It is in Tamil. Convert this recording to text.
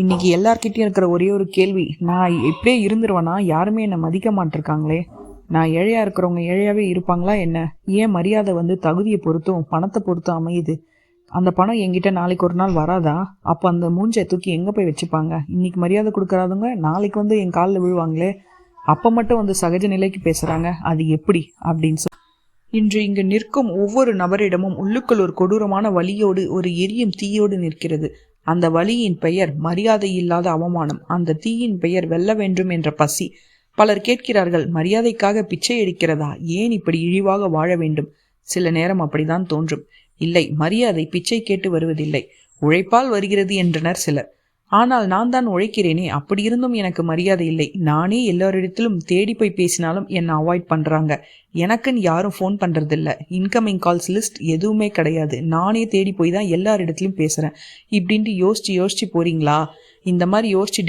இன்னைக்கு எல்லார்கிட்டையும் இருக்கிற ஒரே ஒரு கேள்வி நான் இப்படியே இருந்துருவேனா? யாருமே என்னை மதிக்க மாட்டிருக்காங்களே. நான் ஏழையாக இருக்கிறவங்க ஏழையாகவே இருப்பாங்களா என்ன? ஏன் மரியாதை வந்து தகுதியை பொறுத்தும் பணத்தை பொறுத்தும் அமையுது? அந்த பணம் என்கிட்ட நாளைக்கு ஒரு நாள் வராதா? அப்போ அந்த மூஞ்சை தூக்கி எங்கே போய் வச்சுப்பாங்க? இன்னைக்கு மரியாதை கொடுக்குறாதவங்க நாளைக்கு வந்து என் காலில் விழுவாங்களே. அப்போ மட்டும் வந்து சகஜ நிலைக்கு பேசுகிறாங்க அது எப்படி? அப்படின்னு சொல்லி இன்று இங்கு நிற்கும் ஒவ்வொரு நபரிடமும் உள்ளுக்குள் ஒரு கொடூரமான வலியோடு ஒரு எரியும் தீயோடு நிற்கிறது. அந்த வழியின் பெயர் மரியாதை இல்லாத அவமானம். அந்த தீயின் பெயர் வெல்ல வேண்டும் என்ற பசி. பலர் கேட்கிறார்கள் மரியாதைக்காக பிச்சை எடுக்கிறதா? ஏன் இப்படி இழிவாக வாழ வேண்டும்? சில நேரம் அப்படிதான் தோன்றும். இல்லை மரியாதை பிச்சை கேட்டு வருவதில்லை. உழைப்பால் வருகிறது என்றனர் சிலர். ஆனால் நான் தான் உழைக்கிறேனே அப்படி இருந்தும் எனக்கு மரியாதை இல்லை. நானே எல்லோரிடத்திலும் தேடி போய் பேசினாலும் என்னை அவாய்ட் பண்ணுறாங்க எனக்குன்னு யாரும் ஃபோன் பண்ணுறதில்ல இன்கமிங் கால்ஸ் லிஸ்ட் எதுவுமே கிடையாது. நானே தேடி போய் தான் எல்லாரிடத்துலையும் பேசுகிறேன் இப்படின்ட்டு யோசித்து யோசித்து போகிறீங்களா இந்த மாதிரி யோசிச்சு